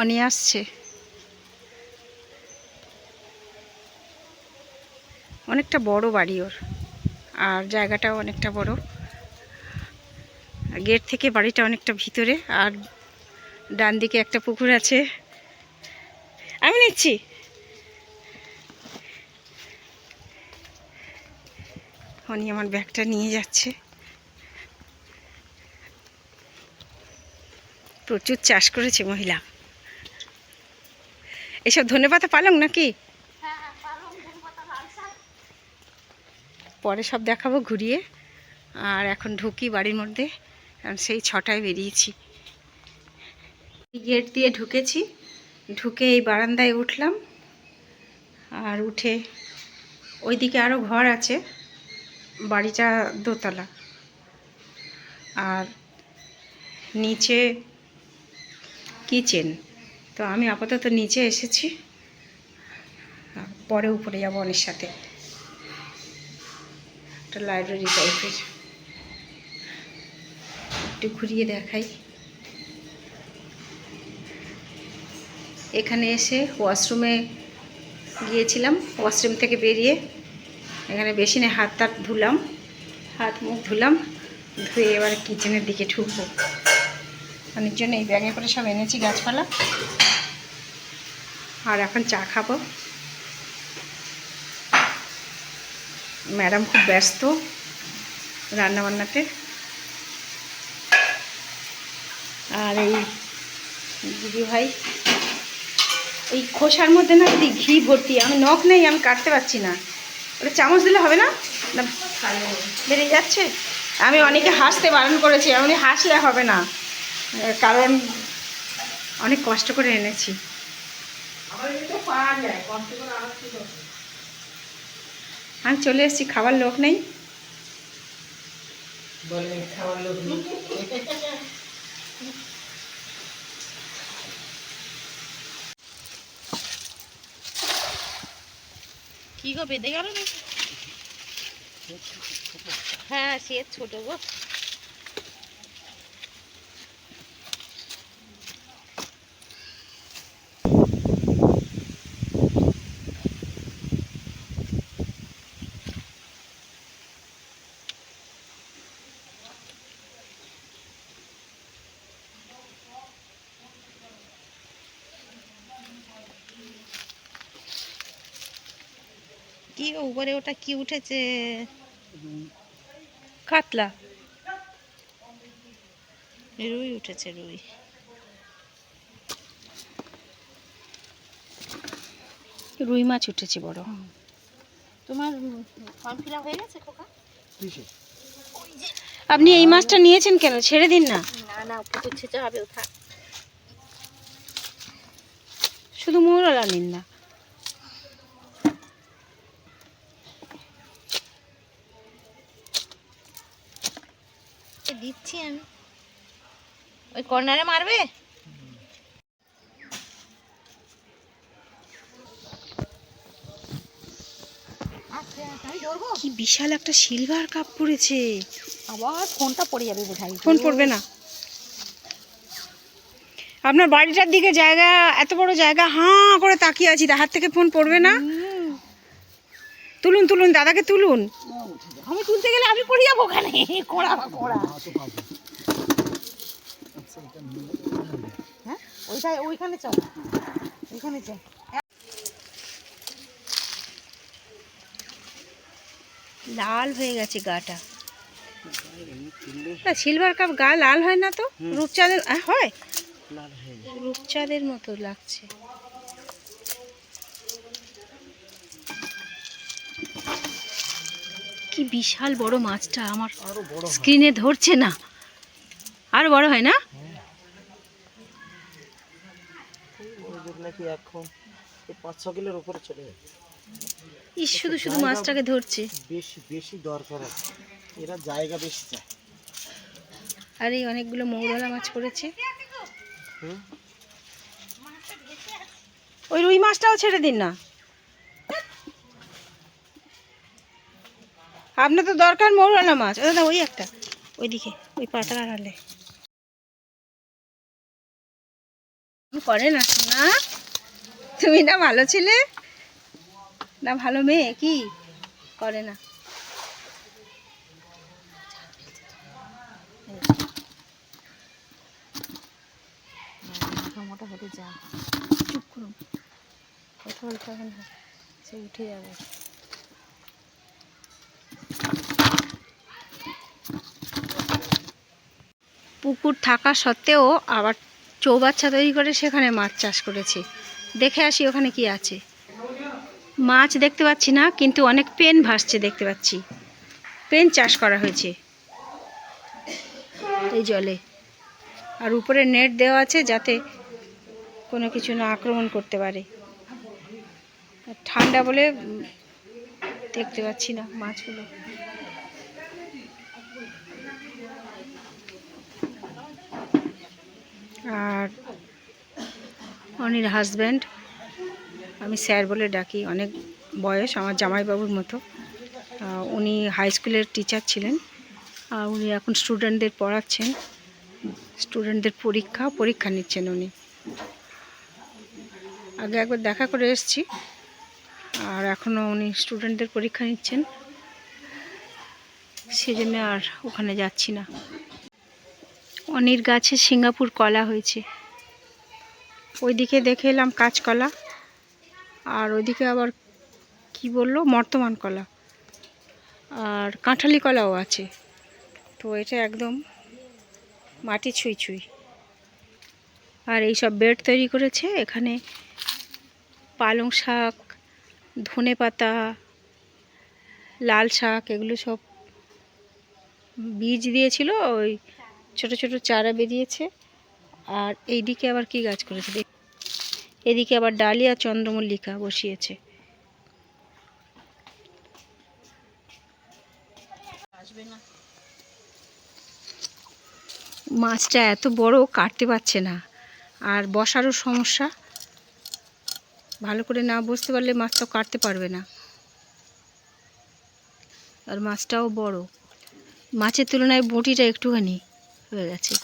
অনি আসছে। অনেকটা বড় বাড়ি ওর, আর জায়গাটাও অনেকটা বড়। গেট থেকে বাড়িটা অনেকটা ভিতরে, আর ডান দিকে একটা পুকুর আছে। আমি নিচ্ছি। অনি আমার ব্যাগটা নিয়ে যাচ্ছে। প্রচুর চাষ করেছে মহিলা। এসব ধনেপাতা পালং নাকি? পরে সব দেখাবো ঘুরিয়ে। আর এখন ঢুকি বাড়ির মধ্যে। সেই ছটায় বেরিয়েছি। গেট দিয়ে ঢুকেছি। ঢুকে এই বারান্দায় উঠলাম। আর উঠে ওইদিকে আরও ঘর আছে। বাড়িটা দোতলা। আর নিচে কিচেন। তো আমি আপাতত নিচে এসেছি। পরে উপরে যাব অনেক সাথে। একটা লাইব্রেরি টাইপের একটু ঘুরিয়ে দেখাই। এখানে এসে ওয়াশরুমে গিয়েছিলাম ওয়াশরুম থেকে বেরিয়ে। এখানে বেসিনে হাত তাত ধুলাম হাত মুখ ধুলাম, ধুয়ে এবার কিচেনের দিকে ঢুকবো। অনেক জন্য এই ব্যাগে করে সব এনেছি গাছপালা। আর এখন চা খাব। ম্যাডাম খুব ব্যস্ত রান্নাবান্নাতে। আর এই দিদি ভাই, এই খোসার মধ্যে না দিদি ঘি ভর্তি, আমি নখ নেই, আমি কাটতে পারছি না। ওটা চামচ দিলে হবে না? বেরিয়ে যাচ্ছে? আমি অনেকে হাসতে বারণ করেছি এমনি হাসলে হবে না। কারণ অনেক কষ্ট করে এনেছি। আমি চলে এসেছি খাবার লোক নেই। কি গো বেঁধে গেল হ্যাঁ সে ছোট গো। কি উপরে ওটা কি উঠেছে? কাতলা। রুই উঠেছে রুই। রুই মাছ উঠেছে বড়। তোমার ফর্ম ফিল হয়ে গেছে খোকা? আপনি এই মাছটা নিয়েছেন কেন? ছেড়ে দিন না। না না পুকুর ছেঁচা হবে ও থাক শুধু মৌরলা নিন না। দিচ্ছি আমি। ওই কর্নারে মারবে? আচ্ছা কি বিশাল একটা সিলভার কাপ পড়েছে। আবার ফোনটা পড়ে যাবে বোধহয়। ফোন পড়বে না। আপনার বাড়িটার দিকে জায়গা এত বড় জায়গা হাঁ করে তাকিয়ে আছি। হাত থেকে ফোন পড়বে না? তুলুন তুলুন দাদাকে তুলুন। আমি তুলতে গেলে আমি পড়ে যাব ওখানে। কোড়া বা কোড়া। হ্যাঁ? ওইটাই ওইখানে চল। ওইখানে চল। লাল হয়ে গেছে গাটা। সিলভার কাপ গা লাল হয় না তো? রূপচাঁদের হয়? রূপচাঁদের মতো লাগছে। কি বিশাল বড় মাছটা আমার স্ক্রিনে ধরছে না। আরও বড় হয় না? শুধু শুধু মাছটাকে ধরছে। বেশি বেশি দরকার আছে। এরা জায়গা বেশি চায়। আর এই অনেকগুলো মৌরলা মাছ পড়েছে। ওই রুই মাছটাও ছেড়ে দিন না। আপনার তো দরকার মৌরলা মাছ। দাদা ওই একটা। ওইদিকে ওই পাতার আড়ালে। করে না না তুমি না ভালো ছেলে? না ভালো মেয়ে কি? করে না। মোটা হতে যা। চুপ করুন। কথা বলতে হবে না। সে উঠে যাবে। পুকুর থাকা সত্ত্বেও আবার চৌবাচ্চা তৈরি করে সেখানে মাছ চাষ করেছে। দেখে আসি ওখানে কি আছে। মাছ দেখতে পাচ্ছি না, কিন্তু অনেক পেন ভাসছে দেখতে পাচ্ছি। পেন চাষ করা হয়েছে। এই জলে। আর উপরে নেট দেওয়া আছে যাতে কোনো কিছু না আক্রমণ করতে পারে। ঠান্ডা বলে দেখতে পাচ্ছি না মাছগুলো। আর অনির হাজব্যান্ড আমি স্যার বলে ডাকি, অনেক বয়স, আমার জামাইবাবুর মতো। উনি হাই স্কুলের টিচার ছিলেন। আর উনি এখন স্টুডেন্টদের পড়াচ্ছেন। স্টুডেন্টদের পরীক্ষা পরীক্ষা নিচ্ছেন উনি। আগে একবার দেখা করে এসেছি। আর এখনও উনি স্টুডেন্টদের পরীক্ষা নিচ্ছেন। সেজন্য আর ওখানে যাচ্ছি না। অনির গাছে সিঙ্গাপুর কলা হয়েছে। ওইদিকে দেখে এলাম কাঁচকলা, আর ওইদিকে আবার কি বলল? মর্তমান কলা। আর কাঁঠালি কলাও আছে। তো এটা একদম মাটি ছুঁই ছুঁই। আর এই সব বেড তৈরি করেছে। এখানে পালং শাক, ধনে পাতা, লাল শাক, এগুলো সব বীজ দিয়েছিল ওই ছোট ছোট চারা বেরিয়েছে। আর এইদিকে আবার কি গাছ করেছে এদিকে আবার ডালিয়া চন্দ্রমল্লিকা বসিয়েছে। মাছটা এত বড় কাটতে পারছে না। আর বসারও সমস্যা। ভালো করে না বসতে পারলে মাছটা কাটতে পারবে না। আর মাছটাও বড়। মাছের তুলনায় বটিটা একটুখানি হয়ে গেছে।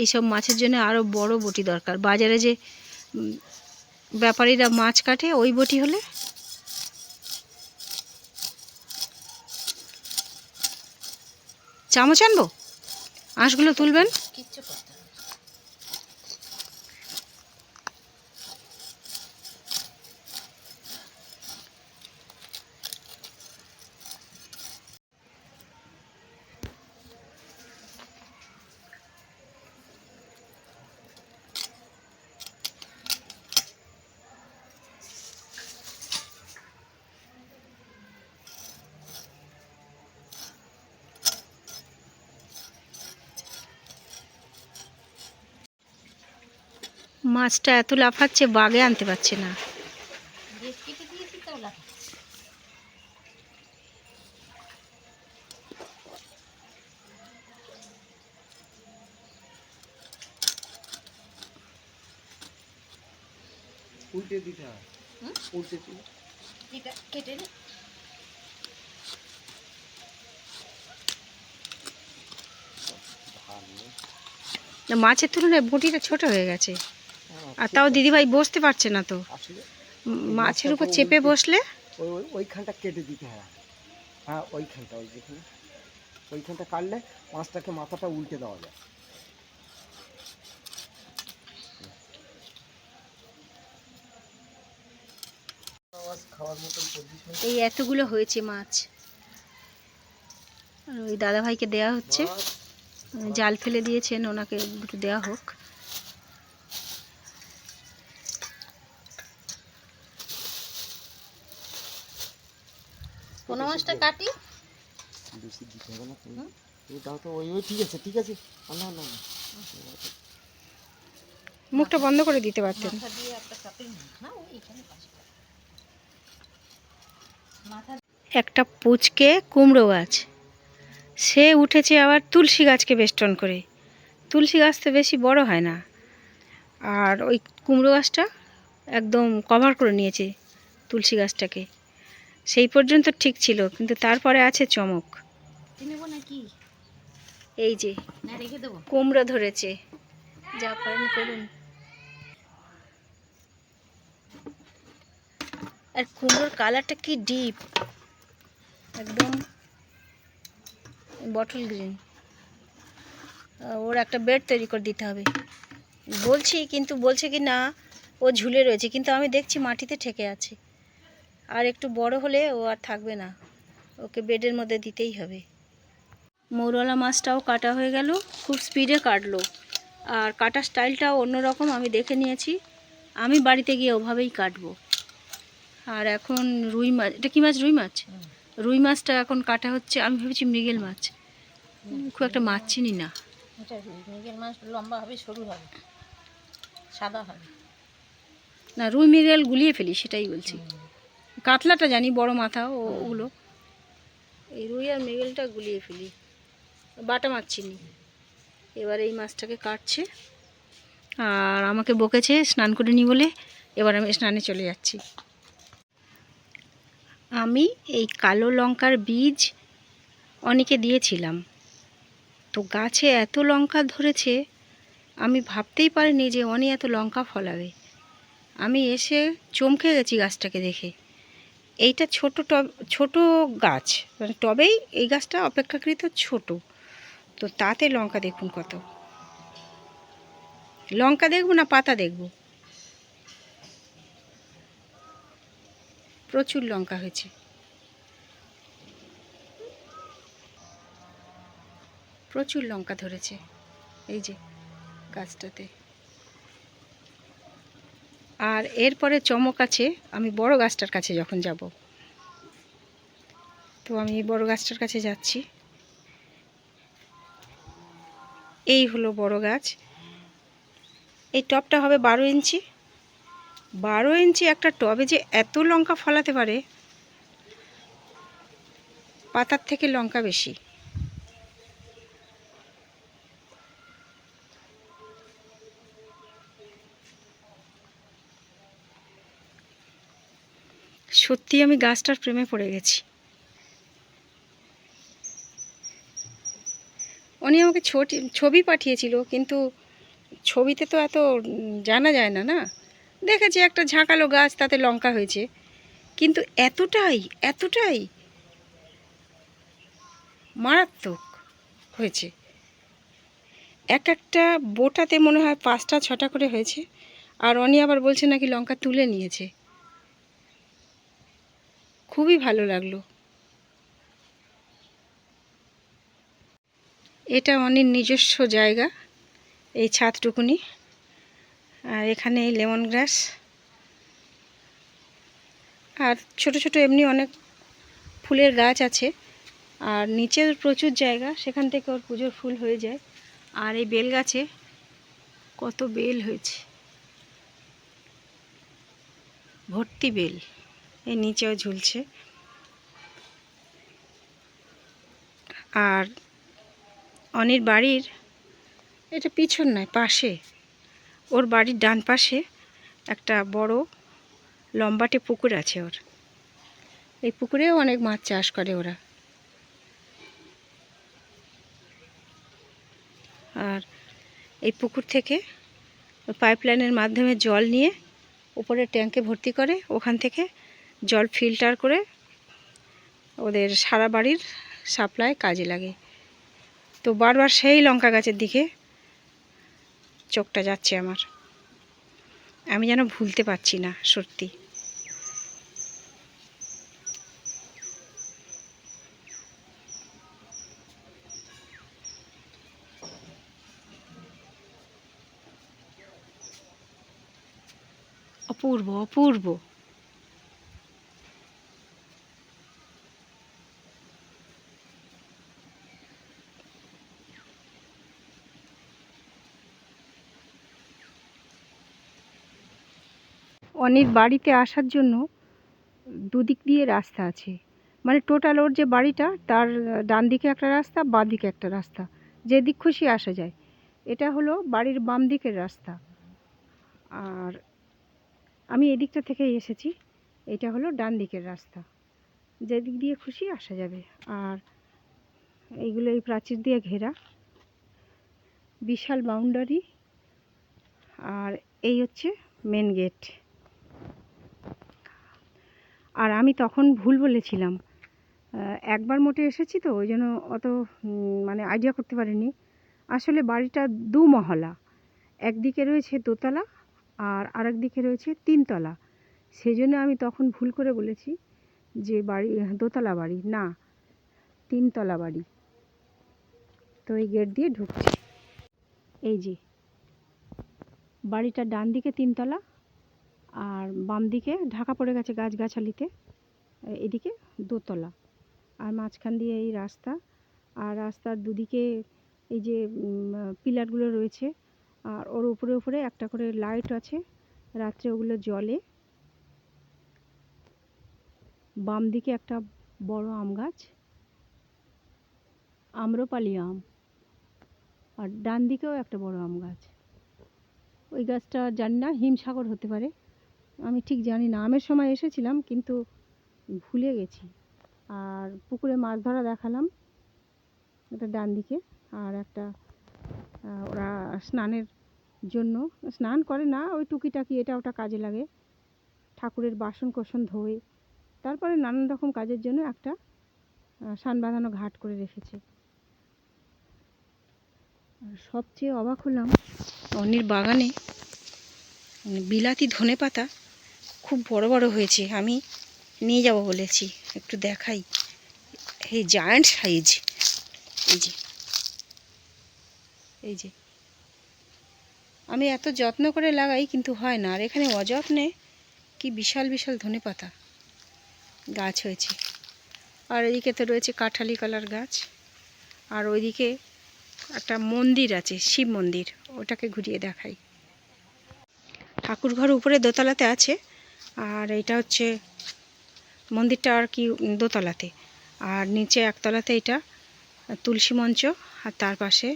এইসব মাছের জন্য আরও বড় বটি দরকার। বাজারে যে ব্যাপারীরা মাছ কাটে, ওই বটি হলে চামচ আনব? আঁশগুলো তুলবেন? কিচ্ছু মাছটা এত লাফাচ্ছে বাগে আনতে পারছে না। উল্টে দিতে হয়। উল্টে কেটে মাছের তুলনায় বটিটা ছোট হয়ে গেছে। আর তাও দিদিভাই বসতে পারছে না তো। আসলে মাছের উপর চেপে বসলে? ওই ওই ওইখানটা কেটে দিতে হয়। হ্যাঁ ওইখানটা ওই যেখানে। ওইখানটা কাটলে মাছটাকে মাথাটা উল্টে দেওয়া যায়। এই এতগুলো হয়েছে মাছ। আর ওই দাদাভাইকে দেওয়া হচ্ছে। জাল ফেলে দিয়েছেন ওনাকে একটু দেওয়া হোক কোনো মাছটা কাটি বেশি দিতে হবে না তুমি তুমি তাও তো ওই ওই ঠিক আছে ঠিক আছে না না না। মুখটা বন্ধ করে দিতে পারতেন। একটা কাটিং না ওই এখানে পাশে। মাথা একটা পুচকে কুমড়ো গাছ। সে উঠেছে আবার তুলসী গাছকে বেষ্টন করে। তুলসী গাছ তো বেশি বড় হয় না। আর ওই কুমড়ো গাছটা একদম কভার করে নিয়েছে তুলসী গাছটাকে। সেই পর্যন্ত ঠিক ছিল কিন্তু তারপরে আছে চমক। এই যে কোমরা ধরেছে। যা পারেন করুন। আর কুমড়োর কালারটা কি ডিপ? একদম বটল গ্রিন। ওর একটা বেড তৈরি করে দিতে হবে। বলছি কিন্তু বলছে কি না ও ঝুলে রয়েছে কিন্তু আমি দেখছি মাটিতে ঠেকে আছে। আর একটু বড় হলে ও আর থাকবে না। ওকে বেডের মধ্যে দিতেই হবে। মৌরলা মাছটাও কাটা হয়ে গেল খুব স্পিডে কাটলো। আর কাটার স্টাইলটাও অন্যরকম আমি দেখে নিয়েছি। আমি বাড়িতে গিয়ে ওভাবেই কাটবো। আর এখন রুই মাছ এটা কী মাছ রুই মাছ? রুই মাছটা এখন কাটা হচ্ছে আমি ভেবেছি মৃগেল মাছ। খুব একটা মাছ চিনি না। মৃগেল মাছ লম্বা হবে সরু হবে সাদা হবে। না রুই মৃগেল গুলিয়ে ফেলি সেটাই বলছি। কাতলাটা জানি বড় মাথা ওগুলো। এই রুই আর মৃগেলটা গুলিয়ে ফেলি। বাটা মাছ চিনি। এবার এই মাছটাকে কাটছে। আর আমাকে বকেছে স্নান করে নি বলে, এবার আমি স্নানে চলে যাচ্ছি। আমি এই কালো লঙ্কার বীজ অনেকে দিয়েছিলাম। তো গাছে এত লঙ্কা ধরেছে, আমি ভাবতেই পারিনি যে অনি এত লঙ্কা ফলাবে। আমি এসে চমকে গেছি গাছটাকে দেখে। এইটা ছোট টব, ছোটো গাছ। মানে টবেই এই গাছটা অপেক্ষাকৃত ছোট। তো তাতে লঙ্কা দেখুন কত। লঙ্কা দেখব না পাতা দেখব? প্রচুর লঙ্কা হয়েছে। প্রচুর লঙ্কা ধরেছে। এই যে গাছটাতে। আর এরপরে চমক আছে, আমি বড় গাছটার কাছে যখন যাব, তো আমি বড় গাছটার কাছে যাচ্ছি। এই হলো বড় গাছ। এই টবটা হবে বারো ইঞ্চি। বারো ইঞ্চি একটা টবে যে এত লঙ্কা ফলাতে পারে, পাতার থেকে লঙ্কা বেশি। সত্যি আমি গাছটার প্রেমে পড়ে গেছি উনি আমাকে ছোটি ছবি পাঠিয়েছিল, কিন্তু ছবিতে তো এত জানা যায় না না? দেখেছি একটা ঝাঁকালো গাছ, তাতে লঙ্কা হয়েছে। কিন্তু এতটাই এতটাই মারাত্মক হয়েছে। এক একটা বোটাতে মনে হয় পাঁচটা, ছটা করে হয়েছে। আর অনি আবার বলছে নাকি লঙ্কা তুলে নিয়েছে। খুবই ভালো লাগল। এটা অনেক নিজস্ব জায়গা, এই ছাদটুকুনি আর এখানে এই লেমন গ্রাস। আর ছোট ছোট এমনি অনেক ফুলের গাছ আছে। আর নিচের প্রচুর জায়গা, সেখান থেকে ওর পুজোর ফুল হয়ে যায়। আর এই বেল গাছে কত বেল হয়েছে। ভর্তি বেল এই নিচেও ঝুলছে। আর অনির বাড়ির? এটা পিছন নয় পাশে। ওর বাড়ির ডান পাশে একটা বড় লম্বাটে পুকুর আছে ওর। এই পুকুরেও অনেক মাছ চাষ করে ওরা। আর এই পুকুর থেকে পাইপলাইনের মাধ্যমে জল নিয়ে উপরে ট্যাঙ্কে ভর্তি করে ওখান থেকে জল ফিল্টার করে ওদের সারা বাড়ির সাপ্লাই কাজে লাগে। তো বারবার সেই লঙ্কা গাছের দিকে চোখটা যাচ্ছে আমার। আমি যেন ভুলতে পারছি না, সত্যি। অপূর্ব অপূর্ব। অনেক বাড়িতে আসার জন্য দুদিক দিয়ে রাস্তা আছে। মানে টোটাল ওর যে বাড়িটা, তার ডান দিকে একটা রাস্তা, বাঁ দিকে একটা রাস্তা। যেদিক খুশি আসা যায়। এটা হলো বাড়ির বাম দিকের রাস্তা। আর আমি এদিকটা থেকেই এসেছি। এটা হলো ডান দিকের রাস্তা। যেদিক দিয়ে খুশি আসা যাবে। আর এইগুলো এই প্রাচীর দিয়ে ঘেরা। বিশাল বাউন্ডারি আর এই হচ্ছে মেন গেট আর আমি তখন ভুল বলেছিলাম। একবার মোটে এসেছি তো, ওই জন্য অত মানে আইডিয়া করতে পারিনি। আসলে বাড়িটা দু মহলা, একদিকে রয়েছে দোতলা আর আরেক দিকে রয়েছে তিনতলা। সেই জন্য আমি তখন ভুল করে বলেছি যে বাড়ি, দোতলা বাড়ি, না, তিনতলা বাড়ি। তো এই গেট দিয়ে ঢুকছি। এই যে বাড়িটার ডান দিকে তিনতলা আর বাম দিকে ঢাকা পড়ে গেছে গাছগাছালিতে এদিকে দোতলা। আর মাঝখান দিয়ে এই রাস্তা, আর রাস্তার দুদিকে এই যে পিলারগুলো রয়েছে, আর ওর উপরে উপরে একটা করে লাইট আছে, রাত্রে ওগুলো জ্বলে। বাম দিকে একটা বড় আম গাছ, আম্রপালি আম, আর ডান দিকেও একটা বড় আম গাছ। ওই গাছটা জানি না, হিমসাগর হতে পারে। আমি ঠিক জানি না, আমের সময় এসেছিলাম কিন্তু ভুলে গেছি। আর পুকুরে মাছ ধরা দেখালাম এটা ডান দিকে আর একটা ওরা স্নানের জন্য, স্নান করে না, ওই টুকিটাকি এটা ওটা কাজে লাগে। ঠাকুরের বাসন কোসন ধোয়ে, তারপরে নানান রকম কাজের জন্য একটা সান বাঁধানো ঘাট করে রেখেছে। সবচেয়ে অবাক হলাম অনির বাগানে বিলাতি ধনে পাতা খুব বড় বড় হয়েছে, আমি নিয়ে যাব বলেছি, একটু দেখাই। এই জায়ান্ট সাইজ এই যে এই যে। আমি এত যত্ন করে লাগাই কিন্তু হয় না, আর এখানে অযত্নে কি বিশাল বিশাল ধনে পাতা গাছ হয়েছে। আর এদিকে তো রয়েছে কাঁঠালি কালার গাছ, আর ওইদিকে একটা মন্দির আছে, শিব মন্দির, ওটাকে ঘুরিয়ে দেখাই। ঠাকুর ঘর উপরে দোতলাতে আছে আর এটা হচ্ছে মন্দিরটা আর কি দোতলাতে। আর নিচে একতলাতে এটা তুলসী মঞ্চ, আর তার পাশে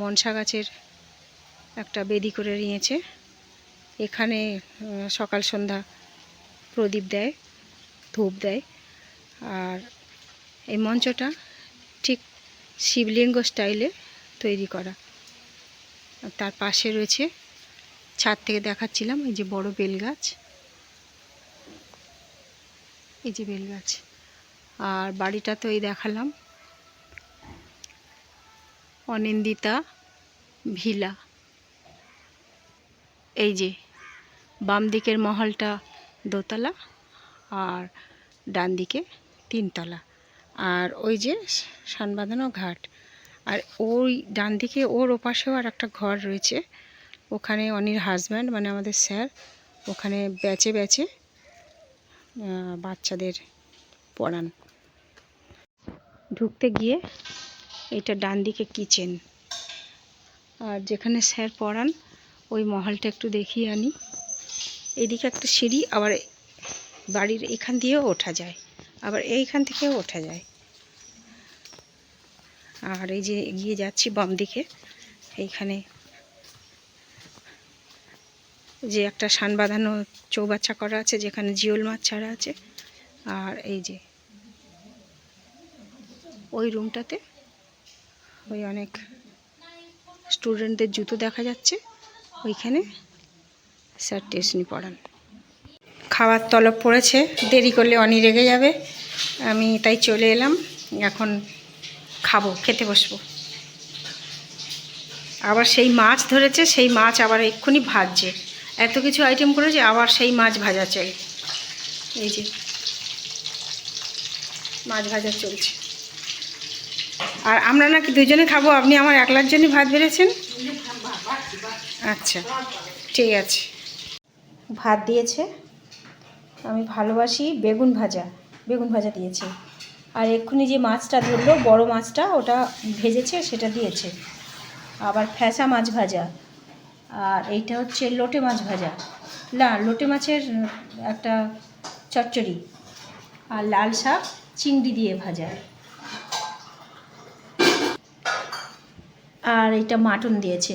মনসা গাছের একটা বেদি করে নিয়েছে। এখানে সকাল সন্ধ্যা প্রদীপ দেয়, ধূপ দেয়। আর এই মঞ্চটা ঠিক শিবলিঙ্গ স্টাইলে তৈরি করা। তার পাশে রয়েছে, ছাদ থেকে দেখাচ্ছিলাম, এই যে বড় বেল গাছ এই যে বেল গাছ। আর বাড়িটা তো এই দেখালাম। অনিন্দিতা ভিলা। এই যে বাম দিকের মহলটা দোতলা আর ডান দিকে তিনতলা। আর ওই যে সানবাঁধানো ঘাট। আর ওই ডান দিকে ওর ওপাশেও আর একটা ঘর রয়েছে। ওখানে অনির হাজব্যান্ড মানে আমাদের স্যার ওখানে ব্যাচে আহ, বাচ্চাদের পড়ান। ঢুকতে গিয়ে এটা ডান দিকে কিচেন। আর যেখানে স্যার পড়ান, ওই মহলটা একটু দেখিয়ে আনি। এদিকে একটা সিঁড়ি, আবার বাড়ির এখান দিয়েও ওঠা যায়, আবার এইখান থেকেও ওঠা যায়। আর এই যে এগিয়ে যাচ্ছি বাম দিকে, এইখানে যে একটা সান বাঁধানো চৌবাচ্চা করা আছে, যেখানে জিওল মাছ ছাড়া আছে। আর এই যে ওই রুমটাতে ওই অনেক স্টুডেন্টদের জুতো দেখা যাচ্ছে। ওইখানে স্যার টিউশনি পড়ান। খাওয়ার তলব পড়েছে, দেরি করলে অনি রেগে যাবে। আমি তাই চলে এলাম, এখন খাব, খেতে বসবো। আবার সেই মাছ ধরেছে, সেই মাছ আবার এক্ষুনি ভাজছে। এত কিছু আইটেম করেছে, আবার সেই মাছ ভাজা চাই। এই যে, মাছ ভাজা চলছে। আর আমরা নাকি দুজনে খাব, আপনি আমার একলার জন্য ভাত বেড়েছেন? আচ্ছা ঠিক আছে। ভাত দিয়েছে, আমি ভালোবাসি বেগুন ভাজা বেগুন ভাজা দিয়েছে। আর এক্ষুনি যে মাছটা ধরলো, বড় মাছটা, ওটা ভেজেছে, সেটা দিয়েছে। আবার ফ্যাসা মাছ ভাজা। আর এইটা হচ্ছে লোটে মাছ ভাজা। না, লোটে মাছের একটা চচ্চড়ি আর লাল শাক চিংড়ি দিয়ে ভাজা। আর এইটা মাটন দিয়েছে।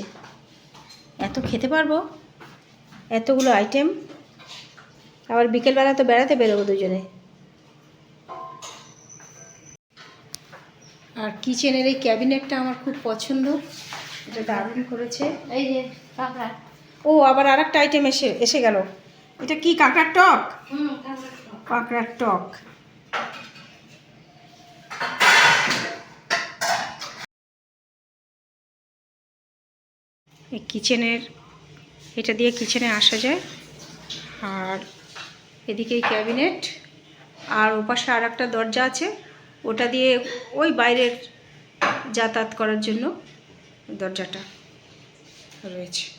এত খেতে পারব? এতগুলো আইটেম আবার বিকেলবেলা তো বেড়াতে বেরোবো দুজনে। আর কিচেনের এই ক্যাবিনেটটা আমার খুব পছন্দ। এটা দারুণ করেছে। এই যে কাঁকড়া ও আবার আর একটা আইটেম এসে এসে গেল। এটা কি কাঁকড়ার টক? কাঁকড়ার টক। এই কিচেনের এটা দিয়ে কিচেনে আসা যায়। আর এদিকে ক্যাবিনেট আর ওপাশে আর একটা দরজা আছে। ওটা দিয়ে ওই বাইরের যাতায়াত করার জন্য। দরজাটা রয়েছে।